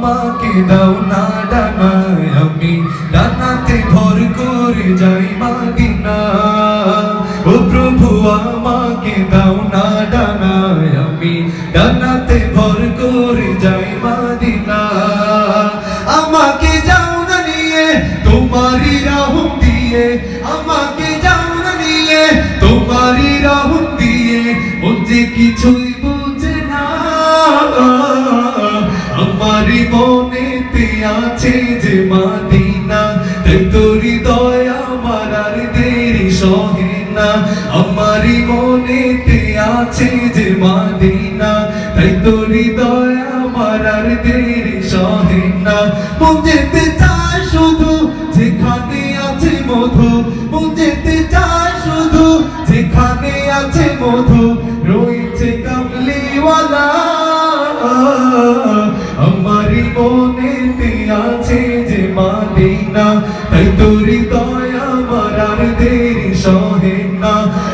আমাকে দাও না ডানায় আমি। ডানাতে ভর করে যাই মাদিনা ও প্রভু, আমাকে দাও না ডানায় আমি। ডানাতে ভর করে যাই মাদিনা আমাকে যাও না নিয়ে, তোমারই রাহুম দিয়ে। আমাকে যাও না নিয়ে, তোমারই রাহুম দিয়ে। ও যে কিছুই দেরি সহে না আমারই মনেতে আছে যে মাদিনা তাই তোর হৃদয় আমার আর দেরি সহে না চায় শুধু যেখানে আছে মধু, মন চায় শুধু যেখানে আছে মধু, রয়েছে কামলিওয়ালা। আমারই মনেতে আছে যে মাদিনা তাই তোরি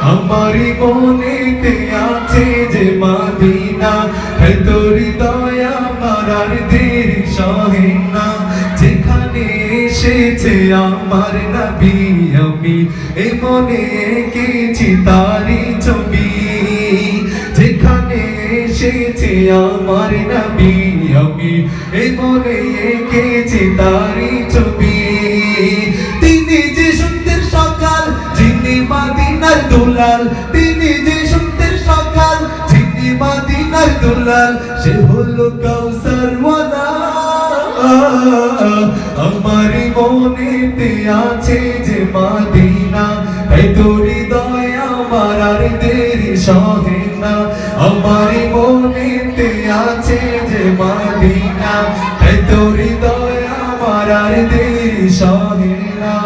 না আমারই মনেতে আছে যে মাদিনা? তাই তোরি দয়া আমার আর দেরি সহে না। যেখানে এসেছে আমার নবী আমি, এ মনে এঁকেছি তারি ছবি। যেখানে এসেছে আমার নবী আমি, এ মনে এঁকেছি তারি ছবি। দুলাল, তিনি যে সুন্দর সকাল যিনি মাদিনার দুলাল, সে হলো কাউসার আমার মনেতে আছে যে মাদিনা তাই তোরি দয়া আমার আর দেরি সহে না। আমার মনেতে আছে যে মাদিনা তাই তোরি দয়া আমার আর দেরি সহে না।